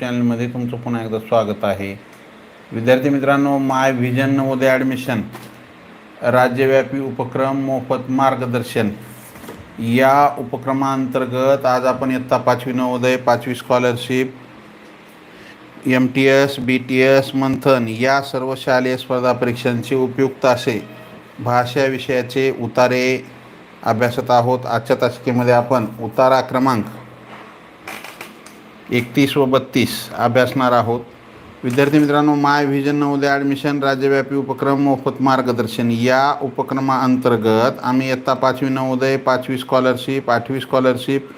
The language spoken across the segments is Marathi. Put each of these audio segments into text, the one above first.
चॅनलमध्ये तुमचं पुन्हा एकदा स्वागत आहे. विद्यार्थी मित्रांनो माय व्हिजन नवोदय ॲडमिशन राज्यव्यापी उपक्रम मोफत मार्गदर्शन. या उपक्रमांतर्गत आज आपण इयत्ता पाचवी नवोदय पाचवी scholarship M T S B T S Manthan या सर्व शालेय स्पर्धा परीक्षांचे उपयुक्त असे भाषा विषयाचे उतारे अभ्यासत आहोत. आजच्या तासिकेमध्ये आपण उतारा क्रमांक एकतीस व बत्तीस अभ्यासणार आहोत. विद्यार्थी मित्रांनो माय व्हिजन नवोदय ॲडमिशन राज्यव्यापी उपक्रम मोफत मार्गदर्शन. या उपक्रमाअंतर्गत आम्ही इयत्ता पाचवी नवोदय पाचवी स्कॉलरशिप आठवी स्कॉलरशिप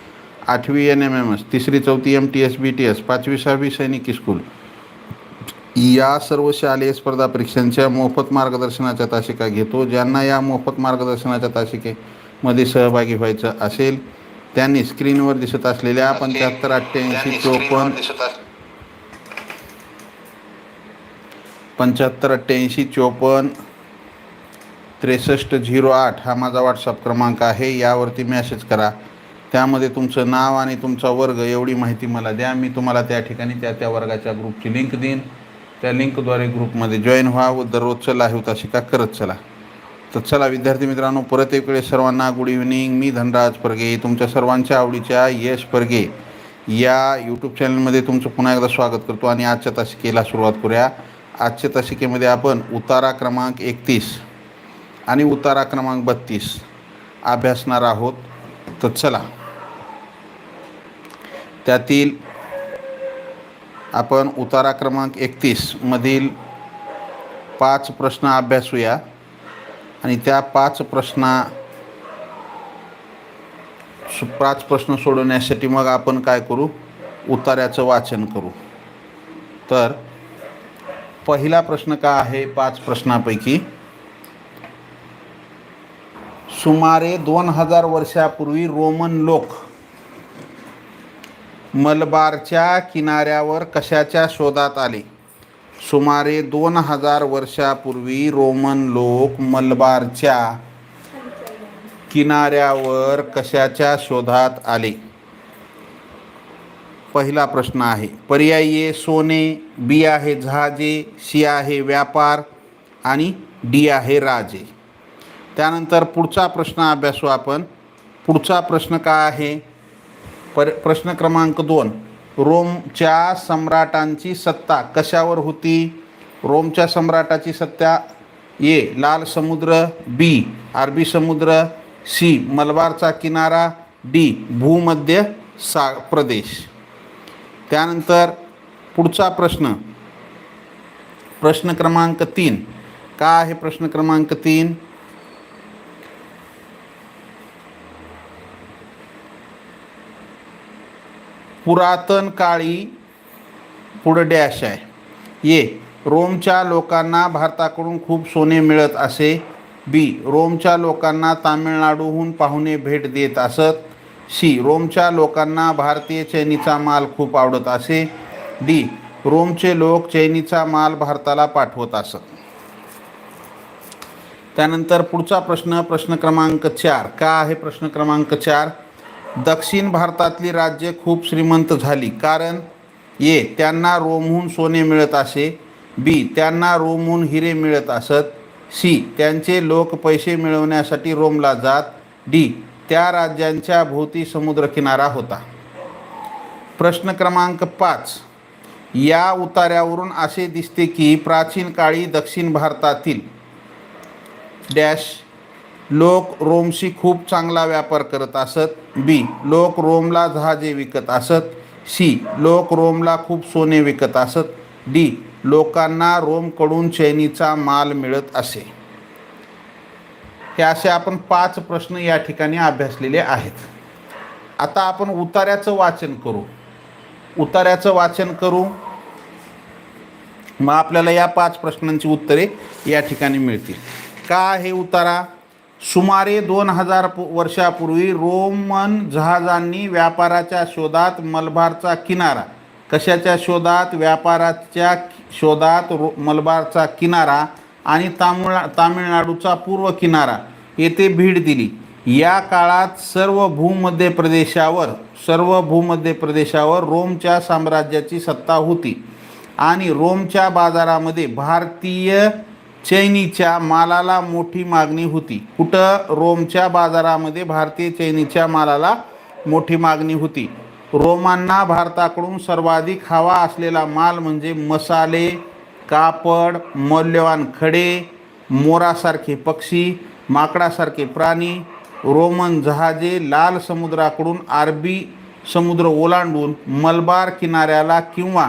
आठवी एन एम एम एस तिसरी चौथी M T S B T S पाचवी सहावी सैनिक स्कूल या सर्व शालेय स्पर्धा परीक्षांच्या मोफत मार्गदर्शनाच्या तासिका घेतो. ज्यांना या मोफत मार्गदर्शनाच्या तासिकेमध्ये सहभागी व्हायचं असेल त्यांनी स्क्रीनवर दिसत असलेल्या पंच्याहत्तर अठ्ठ्याऐंशी चोपन्न पंच्याहत्तर अठ्ठ्याऐंशी चोपन्न त्रेसष्ट झिरो आठ हा माझा व्हॉट्सअप क्रमांक आहे. यावरती मॅसेज करा. त्यामध्ये तुमचं नाव आणि तुमचा वर्ग एवढी माहिती मला द्या. मी तुम्हाला त्या ठिकाणी त्या त्या वर्गाच्या ग्रुपची लिंक देईन. त्या लिंकद्वारे ग्रुपमध्ये जॉईन व्हा व दररोजचं लाईव्ह तासिका करत चला. तर चला विद्यार्थी मित्रांनो परत एक सर्वांना गुड इव्हनिंग मी धनराज परगे तुमच्या सर्वांच्या आवडीच्या यश परगे या यूट्यूब चॅनलमध्ये तुमचं पुन्हा एकदा स्वागत करतो आणि आजच्या तासिकेला सुरुवात करूया. आजच्या तासिकेमध्ये आपण उतारा क्रमांक एकतीस आणि उतारा क्रमांक बत्तीस अभ्यासणार आहोत. तर चला. त्यातील आपण उतारा क्रमांक एकतीसमधील पाच प्रश्न अभ्यासूया. आणि त्या पाच प्रश्ना पाच प्रश्न सोडवण्यासाठी मग आपण काय करू? उतार्याचं वाचन करू. तर पहिला प्रश्न का आहे पाच प्रश्नापैकी? सुमारे दोन हजार वर्षापूर्वी रोमन लोक मलबारच्या किनाऱ्यावर कशाच्या शोधात आले? सुमारे दोन हजार वर्षापूर्वी रोमन लोक मलबारच्या किनाऱ्यावर कशाच्या शोधात आले? पहिला प्रश्न आहे. पर्यायी आहे सोने बी आहे जहाजे सी आहे व्यापार आणि डी आहे राजे. त्यानंतर पुढचा प्रश्न अभ्यासू आपण. पुढचा प्रश्न काय आहे? पर प्रश्न क्रमांक दोन. रोमच्या सम्राटांची सत्ता कशावर होती? रोमच्या सम्राटाची सत्ता ए लाल समुद्र बी अरबी समुद्र सी मलबारचा किनारा डी भूमध्य सा प्रदेश. त्यानंतर पुढचा प्रश्न. प्रश्न क्रमांक तीन. का आहे प्रश्न क्रमांक तीन? पुरातन काळी पुढं डॅश आहे. ये रोमच्या लोकांना भारताकडून खूप सोने मिळत असे. बी रोमच्या लोकांना तामिळनाडूहून पाहुणे भेट देत असत. सी रोमच्या लोकांना भारतीय चैनीचा माल खूप आवडत असे. डी रोमचे लोक चैनीचा माल भारताला पाठवत असत. त्यानंतर पुढचा प्रश्न प्रश्न क्रमांक चार. का आहे प्रश्न क्रमांक चार? दक्षिण भारतातली राज्ये खूप श्रीमंत झाली. कारण ए त्यांना रोमहून सोने मिळत असे बी त्यांना रोमहून हिरे मिळत असत सी त्यांचे लोक पैसे मिळवण्यासाठी रोमला जात डी त्या राज्यांच्या भोवती समुद्रकिनारा होता. प्रश्न क्रमांक पाच. या उतार्यावरून असे दिसते की प्राचीन काळी दक्षिण भारतातील डॅश लोक रोमशी खूप चांगला व्यापार करत असत. बी लोक रोमला जहाजे विकत असत. सी लोक रोमला खूप सोने विकत असत. डी लोकांना रोमकडून चैनीचा माल मिळत असे. हे असे आपण पाच प्रश्न या ठिकाणी अभ्यासलेले आहेत. आता आपण उतार्याचं वाचन करू. उतार्याचं वाचन करू. मग आपल्याला या पाच प्रश्नांची उत्तरे या ठिकाणी मिळतील. का हे उतारा? सुमारे दोन हजार पु- वर्षापूर्वी रोमन जहाजांनी व्यापाराच्या शोधात मलबारचा किनारा कशाच्या शोधात? व्यापाराच्या शोधात रो मलबारचा किनारा आणि तामिळा तामिळनाडूचा पूर्व किनारा येथे भेट दिली. या काळात सर्व भूमध्य प्रदेशावर सर्व भूमध्य प्रदेशावर रोमच्या साम्राज्याची सत्ता होती आणि रोमच्या बाजारामध्ये भारतीय चैनीच्या मालाला मोठी मागणी होती. कुठं? रोमच्या बाजारामध्ये भारतीय चैनीच्या मालाला मोठी मागणी होती. रोमांना भारताकडून सर्वाधिक हवा असलेला माल म्हणजे मसाले कापड मौल्यवान खडे मोरासारखे पक्षी माकडासारखे प्राणी रोमन जहाजे लाल समुद्राकडून अरबी समुद्र ओलांडून मलबार किनाऱ्याला किंवा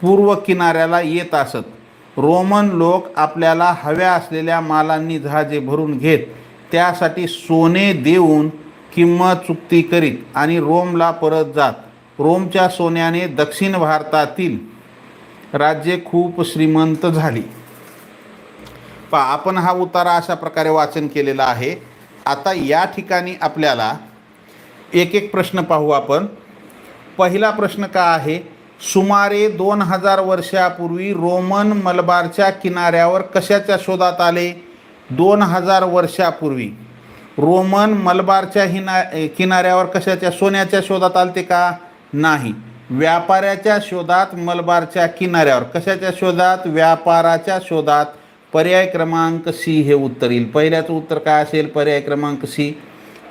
पूर्व किनाऱ्याला येत असत. रोमन लोक आपल्याला हव्या असलेल्या मालांनी जहाजे भरून घेत त्यासाठी सोने देऊन किंमत चुकती करीत आणि रोमला परत जात. रोमच्या सोन्याने दक्षिण भारतातील राज्ये खूप श्रीमंत झाली. पा आपण हा उतारा अशा प्रकारे वाचन केलेला आहे. आता या ठिकाणी आपल्याला एक एक प्रश्न पाहू आपण. पहिला प्रश्न का आहे? सुमारे दोन हजार वर्षापूर्वी रोमन मलबारच्या किनाऱ्यावर कशाच्या शोधात आले? दोन हजार वर्षापूर्वी. रोमन मलबारच्या हिना किनाऱ्यावर कशाच्या सोन्याच्या शोधात आलते का? नाही. व्यापाऱ्याच्या शोधात मलबारच्या किनाऱ्यावर. कशाच्या शोधात? व्यापाराच्या शोधात. पर्याय क्रमांक सी हे उत्तर येईल. पहिल्याचं उत्तर काय असेल? पर्याय क्रमांक सी.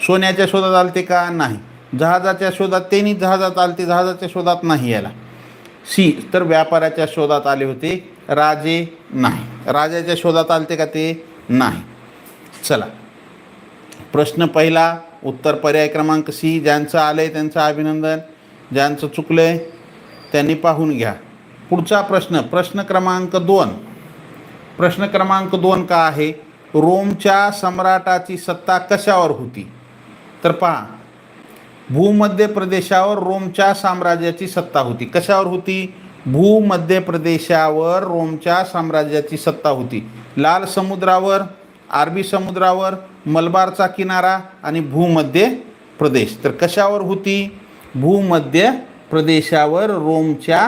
सोन्याच्या शोधात आलते का? नाही. जहाजाच्या शोधात त्यांनी जहाजात आलते. जहाजाच्या शोधात नाही याला सी तर व्यापाराच्या शोधात आले होते. राजे नाही. राजाच्या शोधात आलते का ते? नाही. चला. प्रश्न पहिला उत्तर पर्याय क्रमांक सी ज्यांचं आलं आहे त्यांचं अभिनंदन ज्यांचं चुकलं आहे त्यांनी पाहून घ्या. पुढचा प्रश्न प्रश्न क्रमांक दोन. प्रश्न क्रमांक दोन का आहे? रोमच्या सम्राटाची सत्ता कशावर होती? तर पहा भूमध्य प्रदेशावर रोमच्या साम्राज्याची सत्ता होती. कशावर होती? भूमध्य प्रदेशावर रोमच्या साम्राज्याची सत्ता होती. लाल समुद्रावर अरबी समुद्रावर मलबारचा किनारा आणि भूमध्य प्रदेश तर कशावर होती? भूमध्य प्रदेशावर रोमच्या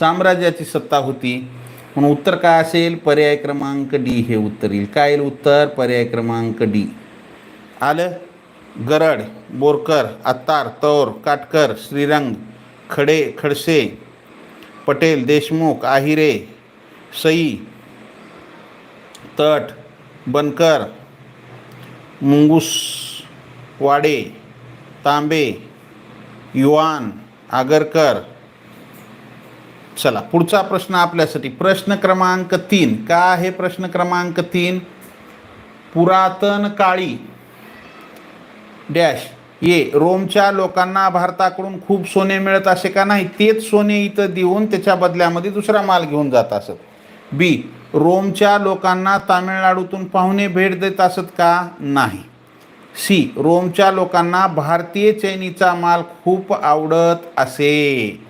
साम्राज्याची सत्ता होती. म्हणून उत्तर काय असेल? पर्याय क्रमांक डी हे उत्तर येईल. काय येईल उत्तर? पर्याय क्रमांक डी. आलं? गरड बोरकर अत्तार तौर काटकर श्रीरंग खडे खडसे पटेल देशमुख आहिरे सई तट बनकर मुंगूस वाडे तांबे युवान आगरकर. चला पुढचा प्रश्न आपल्यासाठी. प्रश्न क्रमांक तीन. का आहे प्रश्न क्रमांक तीन? पुरातन काळी. डॅश. ये रोमच्या लोकांना भारताकडून खूप सोने मिळत असे का नाही तेच सोने इथं देऊन त्याच्या बदल्यामध्ये दुसरा माल घेऊन जात असत. बी रोमच्या लोकांना तामिळनाडूतून पाहुणे भेट देत असत का नाही. सी रोमच्या लोकांना भारतीय चैनीचा माल खूप आवडत असे.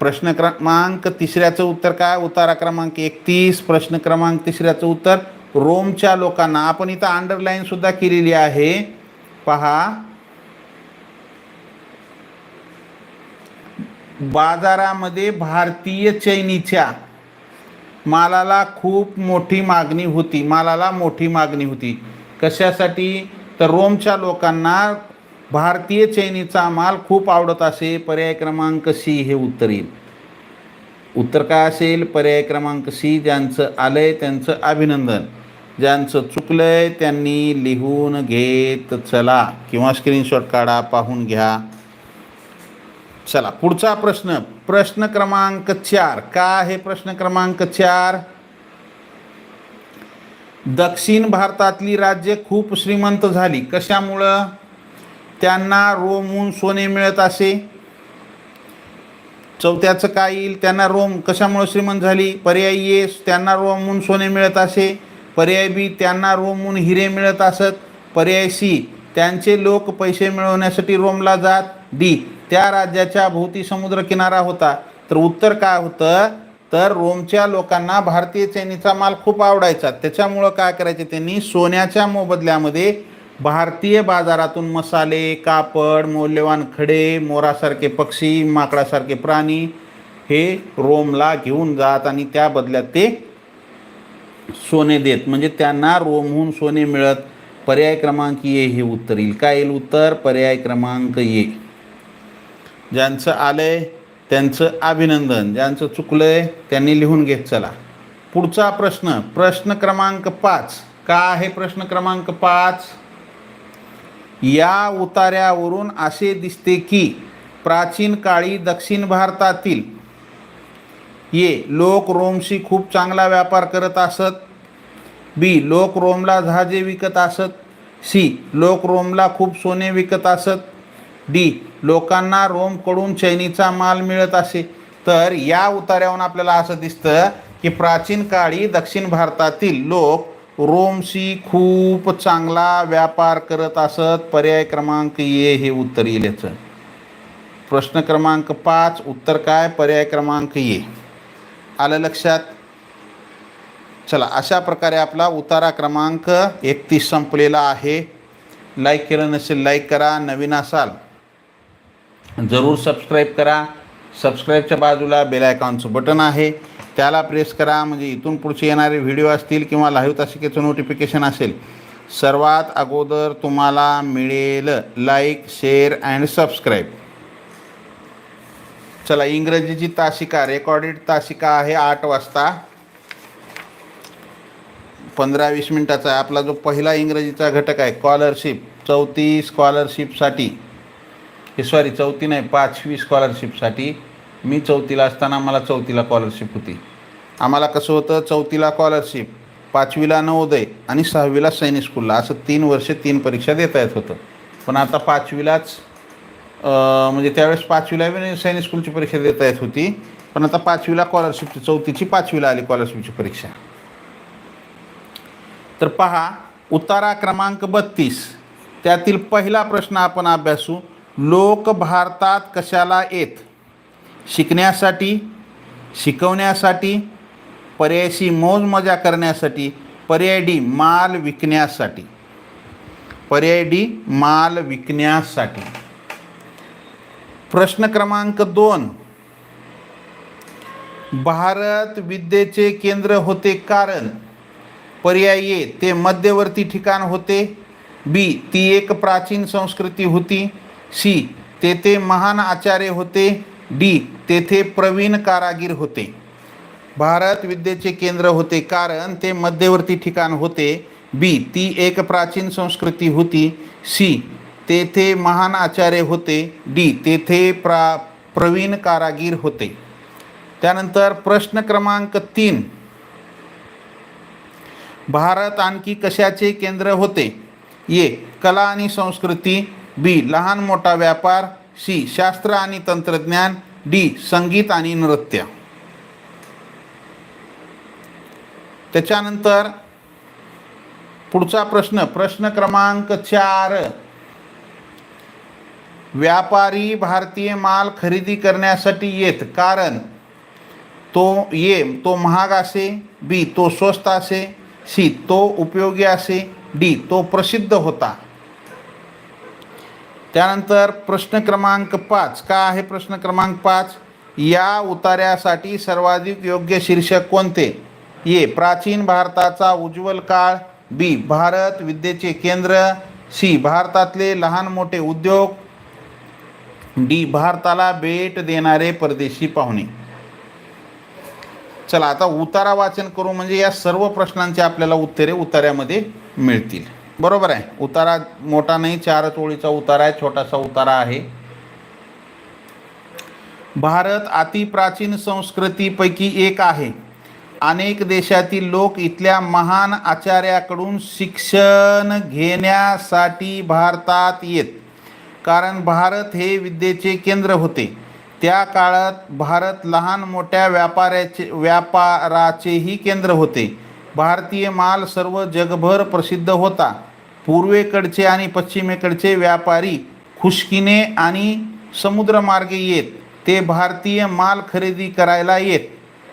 प्रश्न क्रमांक तिसऱ्याचं उत्तर काय? उतारा क्रमांक एकतीस. प्रश्न क्रमांक तिसऱ्याचं उत्तर रोमच्या लोकांना आपण इथं अंडरलाईन सुद्धा केलेली आहे. पहा. बाजारामध्ये भारतीय चैनीच्या मालाला खूप मोठी मागणी होती. मालाला मोठी मागणी होती. कशासाठी? तर रोमच्या लोकांना भारतीय चैनीचा माल खूप आवडत असे पर्याय क्रमांक सी हे उत्तर येईल. उत्तर काय असेल? पर्याय क्रमांक सी ज्यांचं आलंय त्यांचं अभिनंदन. ज्यांचं चुकलंय त्यांनी लिहून घेत चला किंवा स्क्रीनशॉट काढा पाहून घ्या. चला पुढचा प्रश्न. प्रश्न क्रमांक चार. का आहे प्रश्न क्रमांक चार? दक्षिण भारतातली राज्ये खूप श्रीमंत झाली. कशामुळं? त्यांना रोमहून सोने मिळत असे. चौथ्याचं काय येईल? त्यांना रोम कशामुळं श्रीमंत झाली? पर्यायी येस त्यांना रोमहून सोने मिळत असे. पर्याय बी त्यांना रोमहून हिरे मिळत असत. पर्याय सी त्यांचे लोक पैसे मिळवण्यासाठी रोमला जात. डी त्या राज्याच्या भोवती समुद्र किनारा होता. तर उत्तर काय होतं? तर रोमच्या लोकांना भारतीय चैनीचा माल खूप आवडायचा. त्याच्यामुळं काय करायचे त्यांनी? सोन्याच्या मोबदल्यामध्ये भारतीय बाजारातून मसाले कापड मौल्यवान खडे मोरासारखे पक्षी माकडासारखे प्राणी हे रोमला घेऊन जात आणि त्या बदल्यात ते सोने देत. म्हणजे त्यांना रोमहून सोने मिळत. पर्याय क्रमांक ये हे उत्तर येईल. काय येईल उत्तर? पर्याय क्रमांक ये ज्यांचं आलंय त्यांचं अभिनंदन. ज्यांचं चुकलंय त्यांनी लिहून घेत चला. पुढचा प्रश्न. प्रश्न क्रमांक पाच. का आहे प्रश्न क्रमांक पाच? या उतार्यावरून असे दिसते की प्राचीन काळी दक्षिण भारतातील ये लोक रोमशी खूप चांगला व्यापार करत असत. बी लोक रोमला जहाजे विकत असत. सी लोक रोमला खूप सोने विकत असत. डी लोकांना रोमकडून चैनीचा माल मिळत असे. तर या उतार्यावरून आपल्याला असं दिसतं की प्राचीन काळी दक्षिण भारतातील लोक रोमशी खूप चांगला व्यापार करत असत. पर्याय क्रमांक ये हे उत्तर येईल याचं प्रश्न क्रमांक पाच उत्तर काय? पर्याय क्रमांक ये आलं लक्षात? चला अशा प्रकारे आपला उतारा क्रमांक एकतीस संपलेला आहे. लाईक केलं नसेल लाईक करा. नवीन असाल जरूर सबस्क्राईब करा. सबस्क्राईबच्या बाजूला बेल आयकॉनचं बटन आहे. त्याला प्रेस करा. म्हणजे इथून पुढचे येणारे व्हिडिओ असतील किंवा लाईव्ह तासिकेचं नोटिफिकेशन असेल सर्वात अगोदर तुम्हाला मिळेल लाईक शेअर अँड सबस्क्राईब चला इंग्रजीची तासिका रेकॉर्डेड तासिका आहे आठ वाजता. पंधरा वीस मिनटाचा आहे. आपला जो पहिला इंग्रजीचा घटक आहे स्कॉलरशिप चौथी स्कॉलरशिपसाठी हे सॉरी चौथी नाही पाचवी स्कॉलरशिपसाठी मी चौथीला असताना मला चौथीला स्कॉलरशिप होती. आम्हाला कसं होतं चौथीला स्कॉलरशिप पाचवीला नवोदय आणि सहावीला सैनिक स्कूलला असं तीन वर्ष तीन परीक्षा देता येत होतं. पण आता पाचवीलाच म्हणजे त्यावेळेस पाचवीला बी सैनिक स्कूलची परीक्षा देता येत होती. पण आता पाचवीला स्कॉलरशिपची चौथीची पाचवीला आली स्कॉलरशिपची परीक्षा. तर पहा उतारा क्रमांक बत्तीस. त्यातील पहिला प्रश्न आपण अभ्यासू. लोक भारतात कशाला येत? शिकण्यासाठी शिकवण्यासाठी पर्यायशी मौज मजा करण्यासाठी पर्याय डी माल विकण्यासाठी. पर्याय डी माल विकण्यासाठी. प्रश्न क्रमांक दोन. भारत विद्येचे केंद्र होते कारण. पर्याय ए ते मध्यवर्ती ठिकाण होते. बी ती एक प्राचीन संस्कृती होती. सी तेथे महान आचार्य होते. डी तेथे प्रवीण कारागीर होते. भारत विद्येचे केंद्र होते कारण ते मध्यवर्ती ठिकाण होते. बी ती एक प्राचीन संस्कृती होती. सी तेथे महान आचार्य होते डी तेथे प्रा प्रवीण कारागीर होते. त्यानंतर प्रश्न क्रमांक तीन. भारत आणखी कशाचे केंद्र होते? ए कला आणि संस्कृती बी लहान मोठा व्यापार सी शास्त्र आणि तंत्रज्ञान डी संगीत आणि नृत्य. त्याच्यानंतर पुढचा प्रश्न प्रश्न क्रमांक चार. व्यापारी भारतीय माल खरेदी करण्यासाठी येत कारण तो ये तो महाग असे बी तो स्वस्त असे सी तो उपयोगी असे डी तो प्रसिद्ध होता. त्यानंतर प्रश्न क्रमांक पाच. का आहे प्रश्न क्रमांक पाच? या उतार्यासाठी सर्वाधिक योग्य शीर्षक कोणते? ए. प्राचीन भारताचा उज्ज्वल काळ बी. भारत विद्येचे केंद्र सी. भारतातले लहान मोठे उद्योग डी भारताला भेट देणारे परदेशी पाहुणे. चला आता उतारा वाचन करू म्हणजे या सर्व प्रश्नांची आपल्याला उत्तरे उतार्यामध्ये मिळतील. बरोबर आहे. उतारा मोठा नाही चार ओळीचा उतारा आहे छोटासा उतारा आहे. भारत अतिप्राचीन संस्कृतीपैकी एक आहे. अनेक देशातील लोक इथल्या महान आचार्याकडून शिक्षण घेण्यासाठी भारतात येत. कारण भारत हे विद्येचे केंद्र होते. त्या काळात भारत लहान मोठ्या व्यापाऱ्याचे व्यापाराचेही केंद्र होते. भारतीय माल सर्व जगभर प्रसिद्ध होता. पूर्वेकडचे आणि पश्चिमेकडचे व्यापारी खुशकीने आणि समुद्रमार्गे येत. ते भारतीय माल खरेदी करायला येत.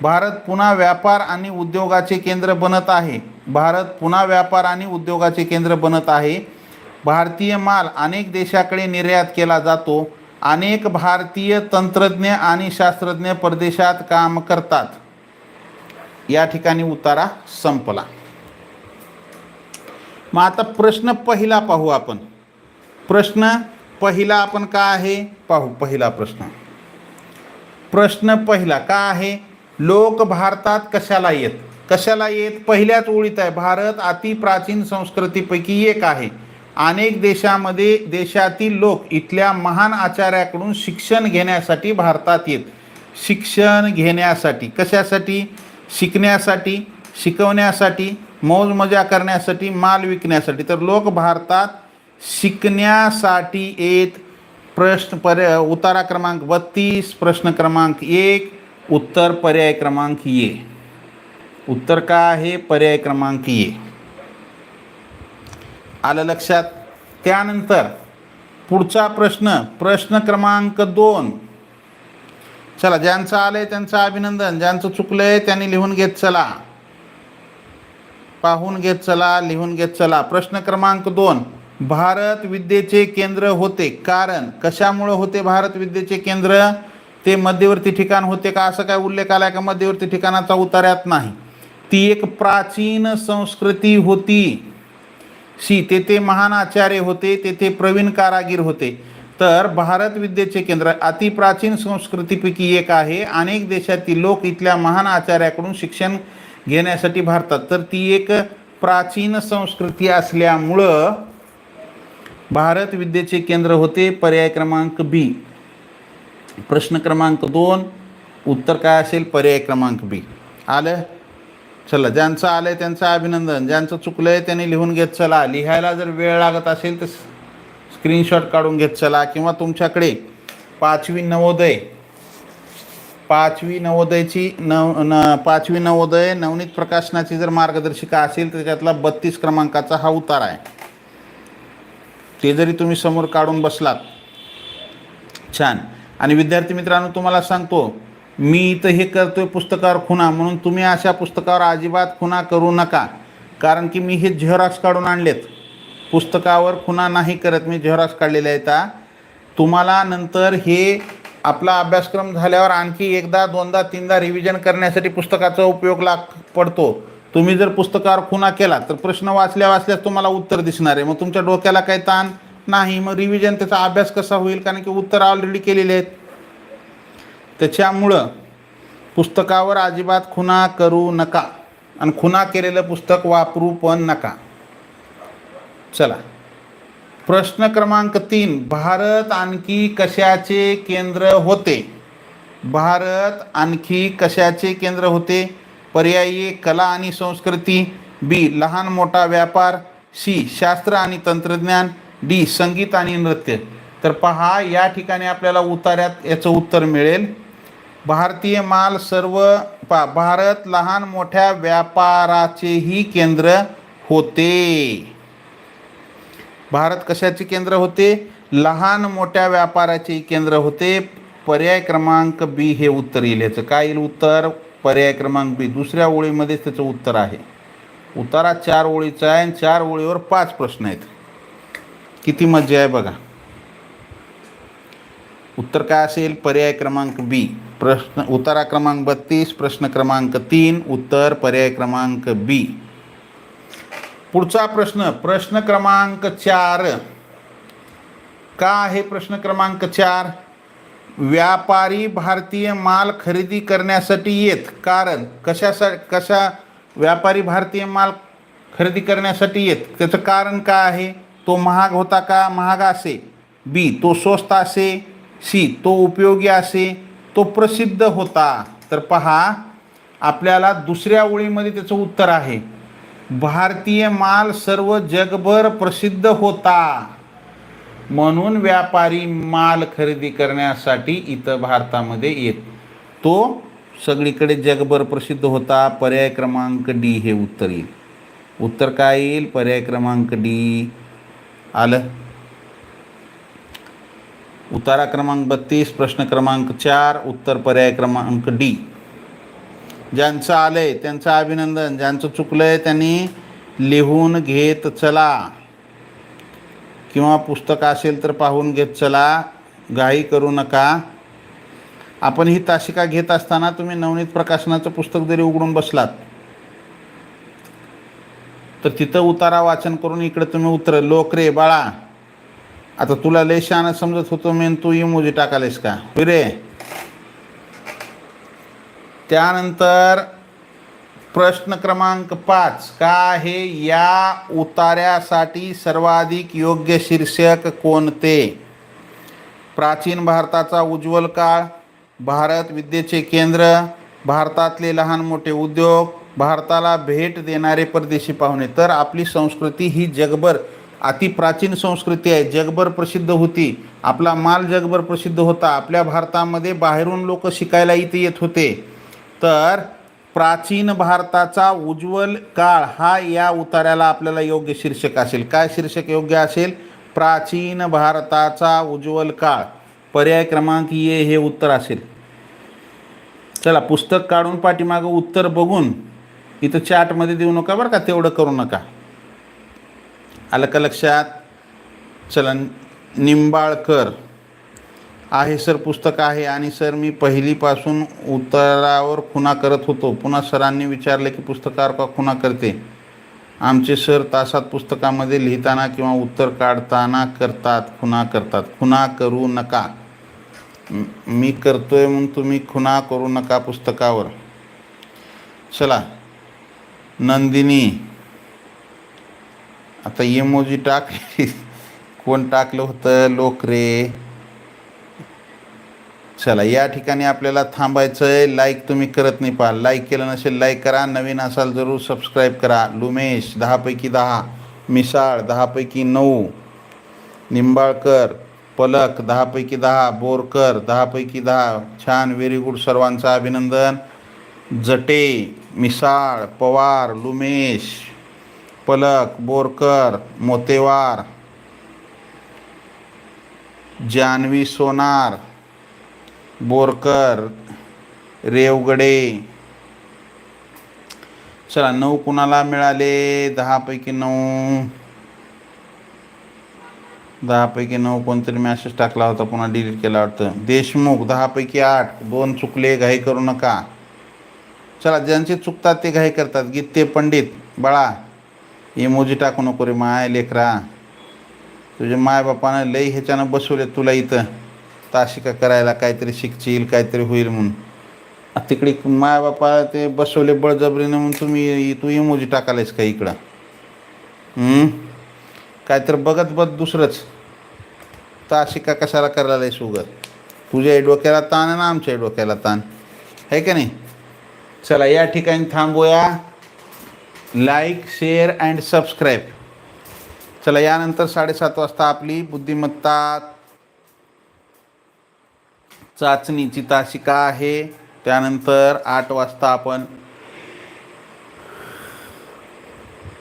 भारत पुन्हा व्यापार आणि उद्योगाचे केंद्र बनत आहे. भारत पुन्हा व्यापार आणि उद्योगाचे केंद्र बनत आहे. भारतीय माल अनेक देशाकडे निर्यात केला जातो. अनेक भारतीय तंत्रज्ञ आणि शास्त्रज्ञ परदेशात काम करतात. या ठिकाणी उतारा संपला. मग आता प्रश्न पहिला पाहू आपण. प्रश्न पहिला आपण का आहे? पाहू पहिला प्रश्न. प्रश्न पहिला का आहे? लोक भारतात कशाला येत? कशाला येत? पहिल्याच ओळीत आहे. भारत अति प्राचीन संस्कृतीपैकी एक आहे. अनेक देशामध्ये देशातील लोक इथल्या महान आचार्याकडून शिक्षण घेण्यासाठी भारतात येत. शिक्षण घेण्यासाठी. कशासाठी? शिकण्यासाठी शिकवण्यासाठी मौज मजा करण्यासाठी माल विकण्यासाठी. तर लोक भारतात शिकण्यासाठी येत. प्रश्न पर्याय उतारा क्रमांक बत्तीस प्रश्न क्रमांक एक उत्तर पर्याय क्रमांक ये उत्तर का आहे? पर्याय क्रमांक ये आलं लक्षात? त्यानंतर पुढचा प्रश्न प्रश्न क्रमांक दोन. चला ज्यांचं आलंय त्यांचं अभिनंदन. ज्यांचं चुकलंय त्यांनी लिहून घेत चला. पाहून घेत चला लिहून घेत चला. प्रश्न क्रमांक दोन. भारत विद्येचे केंद्र होते. कारण कशामुळं होते भारत विद्येचे केंद्र? ते मध्यवर्ती ठिकाण होते का? असं काय उल्लेख आलाय का? मध्यवर्ती ठिकाणाचा उतार्यात नाही. ती एक प्राचीन संस्कृती होती. सी तेथे महान आचार्य होते तेथे प्रवीण कारागीर होते. तर भारत विद्येचे केंद्र अतिप्राचीन संस्कृतीपैकी एक आहे. अनेक देशातील लोक इथल्या महान आचार्याकडून शिक्षण घेण्यासाठी भारतात. तर ती एक प्राचीन संस्कृती असल्यामुळं भारत विद्येचे केंद्र होते पर्याय क्रमांक बी प्रश्न क्रमांक दोन. उत्तर काय असेल? पर्याय क्रमांक बी आलं? चला ज्यांचं आलंय त्यांचं अभिनंदन ज्यांचं चुकलंय त्यांनी लिहून घेत चला. लिहायला जर वेळ लागत असेल तर स्क्रीनशॉट काढून घेत चला. किंवा तुमच्याकडे पाचवी नवोदय पाचवी नवोदयची नव न पाचवी नवोदय नवनीत प्रकाशनाची जर मार्गदर्शिका असेल तर त्यातला बत्तीस क्रमांकाचा हा उतार आहे. ते जरी तुम्ही समोर काढून बसलात छान. आणि विद्यार्थी मित्रांनो तुम्हाला सांगतो मी इथं हे करतोय पुस्तकावर खुणा म्हणून तुम्ही अशा पुस्तकावर अजिबात खुणा करू नका. कारण की मी हे झेरॉक्स काढून आणलेत. पुस्तकावर खुणा नाही करत मी झेरॉक्स काढलेले आहेत तुम्हाला नंतर हे आपला अभ्यासक्रम झाल्यावर आणखी एकदा दोनदा तीनदा रिव्हिजन करण्यासाठी पुस्तकाचा उपयोग लाग पडतो. तुम्ही जर पुस्तकावर खुणा केला तर प्रश्न वाचल्या वाचल्यास तुम्हाला उत्तर दिसणार आहे. मग तुमच्या डोक्याला काही ताण नाही. मग रिव्हिजन त्याचा अभ्यास कसा होईल? कारण की उत्तर ऑलरेडी केलेले आहेत. त्याच्यामुळं पुस्तकावर अजिबात खुना करू नका. आणि खुना केलेलं पुस्तक वापरू पण नका. चला. प्रश्न क्रमांक तीन. भारत आणखी कशाचे केंद्र होते? भारत आणखी कशाचे केंद्र होते? पर्यायी कला आणि संस्कृती. बी. लहान मोठा व्यापार. सी. शास्त्र आणि तंत्रज्ञान. डी. संगीत आणि नृत्य. तर पहा या ठिकाणी आपल्याला उतार्यात याचं उत्तर मिळेल. भारतीय माल सर्व पा भारत लहान मोठ्या व्यापाराचेही केंद्र होते. भारत कशाचे केंद्र होते? लहान मोठ्या व्यापाराचे केंद्र होते. पर्याय क्रमांक बी हे उत्तर येईल याचं काय येईल उत्तर? पर्याय क्रमांक बी. दुसऱ्या ओळीमध्येच त्याचं उत्तर आहे. उतारा चार ओळीचा आहे आणि चार ओळीवर पाच प्रश्न आहेत. किती मजा आहे बघा. उत्तर काय असेल? पर्याय क्रमांक बी प्रश्न उतारा क्रमांक बत्तीस प्रश्न क्रमांक तीन उत्तर पर्याय क्रमांक बी पुढचा प्रश्न प्रश्न क्रमांक चार. का आहे प्रश्न क्रमांक चार? व्यापारी भारतीय माल खरेदी करण्यासाठी येत. कारण कशासा कशा व्यापारी भारतीय माल खरेदी करण्यासाठी येत? त्याचं कारण काय आहे? तो महाग होता का? महाग असे. बी तो स्वस्त असे. सी तो उपयोगी असे तो प्रसिद्ध होता. तर पहा आपल्याला दुसऱ्या ओळीमध्ये त्याचं उत्तर आहे. भारतीय माल सर्व जगभर प्रसिद्ध होता. म्हणून व्यापारी माल खरेदी करण्यासाठी इथं भारतामध्ये येत. तो सगळीकडे जगभर प्रसिद्ध होता. पर्याय क्रमांक डी हे उत्तर येईल. उत्तर काय येईल? पर्याय क्रमांक डी आलं. उतारा क्रमांक बत्तीस प्रश्न क्रमांक चार उत्तर पर्याय क्रमांक डी. ज्यांचं आलं आहे त्यांचं अभिनंदन. ज्यांचं चुकलं आहे त्यांनी लिहून घेत चला. किंवा पुस्तक असेल तर पाहून घेत चला. घाई करू नका. आपण ही तासिका घेत असताना तुम्ही नवनीत प्रकाशनाचं पुस्तक जरी उघडून बसलात तर तिथं उतारा वाचन करून इकडे तुम्ही उतर. लोकरे बाळा. आता तुला लय शहाणं समजत होतो मेन तू इमोजी टाकालेस का? रे त्यानंतर प्रश्न क्रमांक पाच. का आहे या उतार्यासाठी सर्वाधिक योग्य शीर्षक कोणते? प्राचीन भारताचा उज्ज्वल काळ भारत विद्येचे केंद्र भारतातले लहान मोठे उद्योग भारताला भेट देणारे परदेशी पाहुणे. तर आपली संस्कृती ही जगभर अतिप्राचीन संस्कृती आहे. जगभर प्रसिद्ध होती. आपला माल जगभर प्रसिद्ध होता. आपल्या भारतामध्ये बाहेरून लोक शिकायला इथे येत होते. तर प्राचीन भारताचा उज्ज्वल काळ हा या उतार्याला आपल्याला योग्य शीर्षक असेल. काय शीर्षक योग्य असेल? प्राचीन भारताचा उज्ज्वल काळ. पर्याय क्रमांक ये हे उत्तर असेल. चला पुस्तक काढून पाठीमागं उत्तर बघून इथं चॅटमध्ये देऊ नका बरं का? तेवढं करू नका. आलं का लक्षात चला निंबाळकर. आहे सर पुस्तक आहे आणि सर मी पहिलीपासून उत्तरावर खुणा करत होतो. पुन्हा सरांनी विचारले की पुस्तकावर का खुणा करते? आमचे सर तासात पुस्तकामध्ये लिहिताना किंवा उत्तर काढताना करतात खुणा करतात. खुणा करू नका. मी करतोय म्हणून तुम्ही खुणा करू नका पुस्तकावर. चला. नंदिनी आता इमोजी टाकली. कोण टाकलं होतं? लोक रे चला या ठिकाणी आपल्याला थांबायचं आहे लाईक तुम्ही करत नाही पाहा लाईक केलं नसेल लाईक करा. नवीन असाल जरूर सबस्क्राईब करा. लुमेश दहापैकी दहा. मिसाळ दहापैकी नऊ. निंबाळकर पलक दहापैकी दहा. बोरकर दहापैकी दहा. छान व्हेरी गुड सर्वांचं अभिनंदन. जटे मिसाळ पवार लुमेश. पलक बोरकर मोतेवार जानवी सोनार बोरकर रेवगडे. चला नऊ कुणाला मिळाले? दहापैकी नऊ. दहापैकी नऊ कोणतरी मॅसेज टाकला होता पुन्हा डिलीट केला वाटतं. देशमुख दहापैकी आठ. दोन चुकले घाई करू नका. चला ज्यांचे चुकतात ते घाई करतात. गीते पंडित बाळा. इमोजी टाकू नको रे माय लेकरा. तुझ्या मायबापानं लई ह्याच्यानं बसवले तुला इथं. ताशिका करायला काहीतरी शिकशील काहीतरी होईल म्हणून. तिकडे मायबापा ते बसवले बळजबरीनं म्हणून तुम्ही तू इमोजी टाकायलास का इकडं? काहीतरी बघत बघ दुसरंच. ताशिका कशाला करायला उगत तुझ्या डोक्याला ताण आहे ना आमच्या डोक्याला ताण. आहे का नाही? चला या ठिकाणी थांबूया. Like share and subscribe. चला यानंतर साडेसात वाजता आपली बुद्धिमत्ता चाचणीची तासिका आहे. त्यानंतर आठ वाजता आपण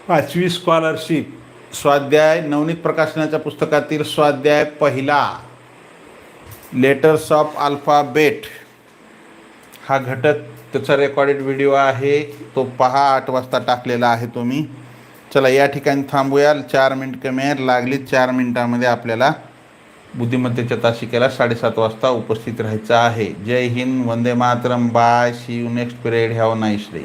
पाचवी स्कॉलरशिप स्वाध्याय नवनीत प्रकाशनाच्या पुस्तकातील स्वाध्याय पहिला. लेटर्स ऑफ अल्फाबेट हा घटक त्याचा रेकॉर्डेड व्हिडिओ आहे. तो पहा आठ वाजता टाकलेला आहे तुम्ही. चला या ठिकाणी थांबूया. चार मिनिट कमी आहे लागलीच चार मिनिटामध्ये आपल्याला बुद्धिमत्तेच्या तासिकेला साडेसात वाजता उपस्थित राहायचं आहे. जय हिंद वंदे Mataram. Bye. See you next period have nice day